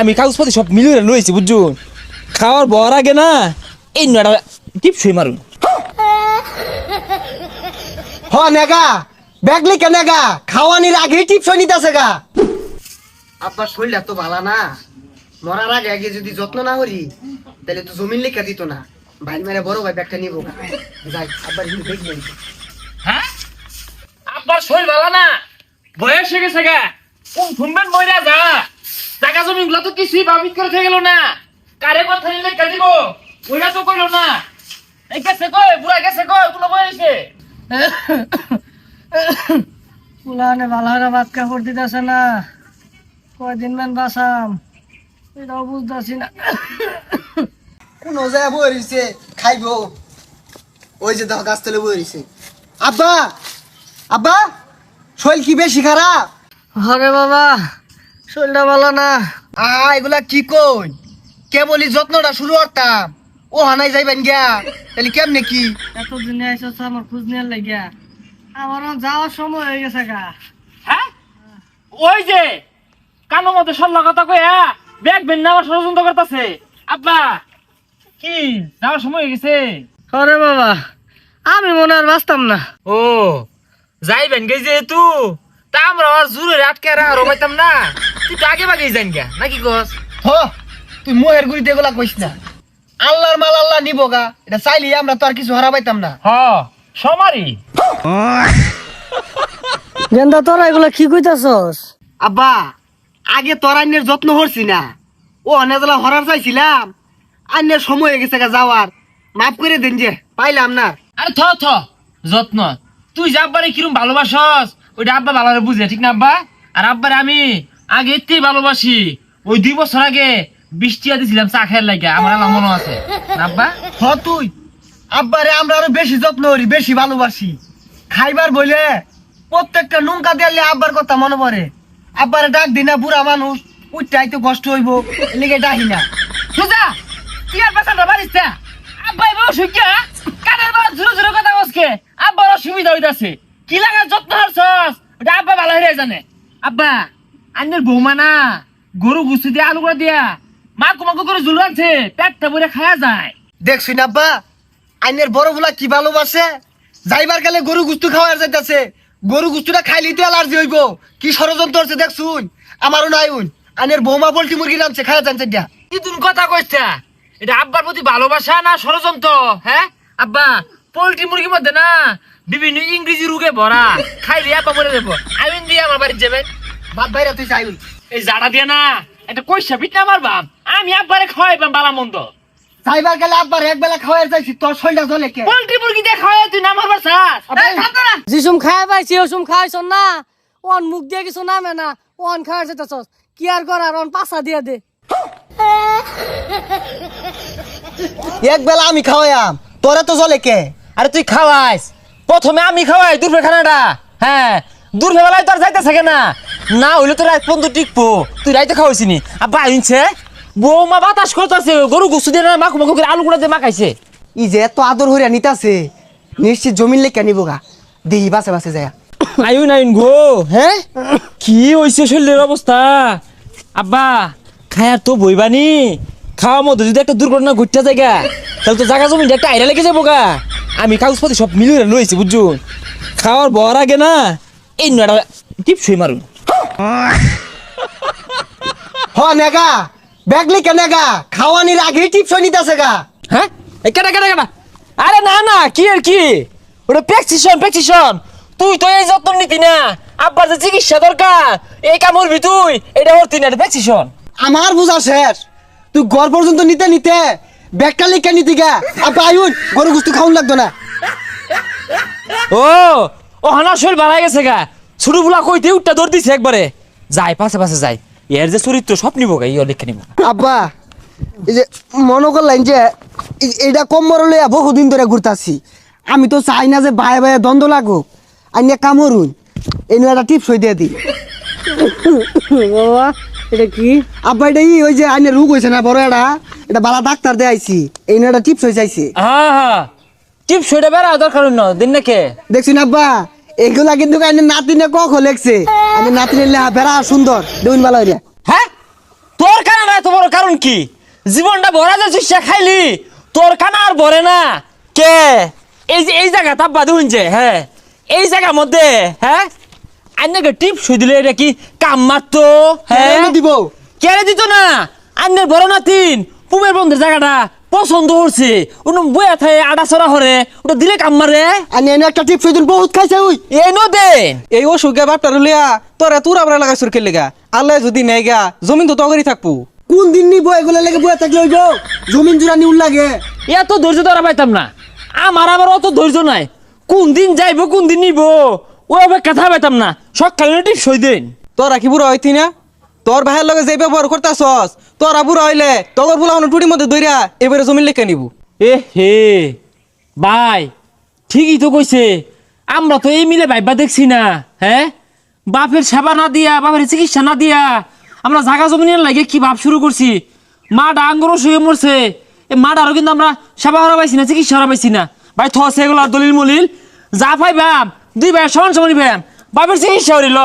আমি কাগজপাতি সব মিলিয়ে লইছি বুঝছুন? খাওয়ার বর আগে না এই নয়টা টিপ শুই মারুন। হ নেগা ব্যাগলি কে নেগা খাওয়ানির আগে টিপস নিতেছে গা। আব্বার শরীরটা তো ভালো না। মরার আগে আগে যদি যত্ন না করি তাহলে তো জমিন লেখা দিত না। ভাই মেরে বড় ভাই ব্যাগটা নিবো। যাই আব্বার কিন্তু দেখবেন হ্যাঁ? আব্বার শরীর ভালো না? বয়স হয়ে গেছে গা। কোন শুনবেন মইরা যা। জায়গা জমি গুলো তো কিছুই ভাবিত করে থেকে গেল না। কারে কথা নিলে কে দিব? ওইটা তো কইলো না। এই গেছে কই? বুড়া গেছে কই? কোনো বয়সে পুলানে ভালো করে ভাত কাপড় দিতেছে না। কয়দিন মান বাসাম এটাও বুঝতেছি না। কোন জায়গা বইছে খাইবো। ওই যে দেখো গাছ তলে বইছে আব্বা! আব্বা! শরীর কি বেশি খারাপ? হরে বাবা! শরীরটা ভালো না। আ এগুলা কি কই? কেবলই যত্নটা শুরু করতাম। ও হানাই যাইবেন গিয়া। তাহলে কেমনে কি? এতদিনে আইসো আমার খোঁজ নিয়ে লাগিয়া। আমার যাওয়ার সময় হয়ে গেছে গা। হ্যাঁ? ওই যে কানো মধ্যে সল্লা কথা কইয়া ব্যাগ বেন নেওয়ার ষড়যন্ত্র করতেছে। আব্বা কি যাওয়ার সময় হয়ে গেছে? হরে বাবা আমি মনে আর বাঁচতাম না। ও যাইবেন গে যেহেতু। তা আমরা আর জুরে আটকে আর পাইতাম না। তুই তো আগে বাগে যাইন গা নাকি কস? হ তুই মোহের কইস না। আল্লাহর মাল আল্লাহ নিব গা এটা চাইলে আমরা তো আর কিছু হারা পাইতাম না। হ সমারি। গেন্দা তোরা এগুলা কি কইতাছস? আব্বা আগে তোর আইনের যত্ন করছি না। ও অনেকলা হরার চাইছিলাম। আইনের সময় হয়ে গেছে গা যাওয়ার। মাফ করে দেন যে পাইলাম না। আরে থ থ যত্ন। তুই যে আব্বারে কিরম ভালোবাসস? ওইটা আব্বা ভালো বুঝে ঠিক না আব্বা? আর আব্বারে আমি আগে এতেই ভালোবাসি। ওই দুই বছর আগে বৃষ্টি দিছিলাম চা খাইয়ের লাগে আমার আল্লাহ মনে আছে। আব্বা? হ তুই। আব্বারে আমরা আরও বেশি যত্ন করি বেশি ভালোবাসি। খাইবার বলে প্রত্যেকটা নুনকা দিলে আব্বার কথা মনে পড়ে। আব্বারে ডাক দি না বুড়া মানুষ উঠতে তো কষ্ট হইব এলিগে ডাকি না। সুজা তুই আর বাসাটা না আব্বাই বউ সুজ্ঞা কানের বার ঝুরো ঝুরো কথা বসকে আব্বার অসুবিধা হইতাছে। কি লাগার যত্ন হরছস ওটা আব্বা ভালো হয়ে জানে আব্বা আন্নের বৌমা না গরু গুস্তি দিয়ে আলু করে দিয়া। মা কুমাকু করে ঝুল আনছে পেটটা ভরে খায়া যায়। দেখছি না আব্বা আইনের বড় বুলা কি ভালোবাসে যাইবার গেলে গরু গুস্তু খাওয়ার যাইতাছে। গরু গুস্তুটা খাইলেই তো অ্যালার্জি হইব। কি ষড়যন্ত্র হচ্ছে দেখছুন আমারও নাই উন আইনের বৌমা পোল্ট্রি মুরগি নামছে খাওয়া জানছে দিয়া কি তুমি কথা কইছা এটা আব্বার প্রতি ভালোবাসা না ষড়যন্ত্র হ্যাঁ আব্বা পোল্ট্রি মুরগির মধ্যে না বিভিন্ন ইংরেজি রোগে ভরা। খাইলে আব্বা মরে যাব। আমিন দিয়ে আমার বাড়ি যাবেন বাদ বাইরে তুই চাইুন এই জাড়া দিয়ে না একটা কইসা পিঠা বাপ? আমি আব্বারে খাওয়াইবাম বালা মন্দ। যাইবার গেলে আব্বার এক বেলা খাওয়ার যাইছি তোর শরীরটা জ্বলে কে? পোল্ট্রি মুরগি দিয়ে খাওয়াই তুই না মারবার চাস না। যিসুম খাই পাইছি ওসুম খাইছ না। ওন মুখ দিয়ে কিছু নামে না ওন খাওয়ার যেতেছস। কি আর করার ওন পাশা দিয়ে দে। এক বেলা আমি খাওয়াইয়াম তোরা তো জ্বলে কে? আরে তুই খাওয়াইস। প্রথমে আমি খাওয়াই দূরফে খানাটা হ্যাঁ দূরফে বেলায় তোর যাইতে থাকে না না হইলে তো রাত পর্যন্ত টিকবো। তুই রাইতে খাওয়াইছি নি আব্বা আইনছে বৌমা বাতাস করতেছে গরু গুছু দিয়ে না মাখু মাখু করে আলু গুঁড়া দিয়ে মাখাইছে। ই যে এত আদর হইয়া নিতাছে নিশ্চিত জমিন লেখা নিব গা। দেহি বাসে বাসে যায়। আইন আইন গো। হ্যাঁ? কি হইছে শরীরের অবস্থা? আব্বা খায়ার তো বইবানি। খাওয়ার মধ্যে যদি একটা দুর্ঘটনা ঘটতে জায়গা তাহলে তো জায়গা জমি একটা আইরা লেগে যাব গা। আমি কাগজপাতি সব মিলিয়ে লইছি বুঝছ? খাওয়ার বর আগে না এই নয়টা টিপ মারুন। হ নেগা। ব্যাগলি কে নেগা। খাওয়ানির আগে টিপস নিতাছে গা। হ্যাঁ? এই কেটা কেটা কেটা আরে না না কি আর কি? ওটা প্রেসক্রিপশন তুই তো এই যত্ন নিতি না। আব্বার যে চিকিৎসা দরকার এই কাম করবি তুই এটা ওর তিন প্রেসক্রিপশন। আমার বুঝা শেষ। তুই ঘর পর্যন্ত নিতে নিতে ব্যাগটা লিখে নিতি গা আব্বা আয়ুন গরু গুস্তু খাওয়ান লাগতো না। ও ও হানা শরীর বাড়াই গেছে গা। ছোট বুলা কইতে উঠটা দৌড় দিছে একবারে। যাই পাশে পাশে যাই। এর যে চরিত্র সব নিব গা ইয়ে লিখে নিব। আব্বা এই যে মনে করলেন যে এইটা কম মরলে বহুদিন ধরে ঘুরতাছি। আমি তো চাই না যে ভাই ভাই দ্বন্দ্ব লাগুক। আইনে কামড়ুন এই নিয়ে একটা টিপস হয়ে দিয়ে দিই বাবা এটা কি? আব্বা এটা ই ওই যে আইনে রোগ হয়েছে না বড় এটা এটা বালা ডাক্তার দিয়ে আইছি এই নিয়ে একটা টিপস হয়ে যাইছে হ্যাঁ হ্যাঁ টিপ সইটা বেড়া দরকার ন দিন নাকি। দেখছি না আব্বা এগুলা কিন্তু আইনে নাতিনে কক লেখছে। আমি নাতিনে লেহা বেড়া সুন্দর দেখুন ভালো হইয়া। হ্যাঁ? তোর কানা এত বড় কারণ কি? জীবনটা ভরা যাচ্ছিস সে খাইলি। তোর কানা আর ভরে না। কে? এই যে এই জায়গা দেখুন যে হ্যাঁ। এই জায়গার মধ্যে হ্যাঁ? আন্নাকে টিপ শুই দিলে এটা কি কাম মারতো হ্যাঁ? দিব। কেড়ে দিত না। আন্নের বড় নাতিন। পুমের বন্ধের জায়গাটা পছন্দ করছে ওটা বইয়া থাকে আডা হরে। ওটা দিলে কাম মারে। আর এনে একটা টিপস দিন বহুত খাইছে ওই। এই নো দে। এই অসুখে বাপটার লিয়া তোরা তুর আমরা লাগাই সুরকে লেগা। আল্লাহ যদি নেই গা জমিন তো তগরি থাকব। কোন দিন নি নিব এগুলো লেগে বয়ে থাকলে হইব জমিন জুড়া নিউল লাগে। এত ধৈর্য ধরা পাইতাম না। আমার আবার অত ধৈর্য নাই। কোন দিন যাইবো কোন দিন নিব ও কথা পাইতাম না। সকালে টিপ সই দিন। তোরা কি বুড়া হইতি না? তোর ভাইয়ের লগে যে ব্যবহার করতাছস, তোরা বুড়া হইলে তোর বুলা টুটির মধ্যে দইরা এবারে জমিন লেখা নিব। এ হে, ভাই, ঠিকই তো কইছে। আমরা তো এই মিলে ভাইবা দেখছি না হ্যাঁ? বাপের সেবা না দিয়া, বাপের চিকিৎসা না দিয়া আমরা জাগা জমিনের লাগে কি ভাব শুরু করছি? মা ডাঙ্গরও শুয়ে মরছে। এ মা ডারও কিন্তু আমরা সেবা করা পাইছি না, চিকিৎসা করা পাইছি না। ভাই, থসে এগুলো দলিল মলিল। যা পাই বাপ দুই ভাই সমান সমান ভাই বাপের চিকিৎসা করিল।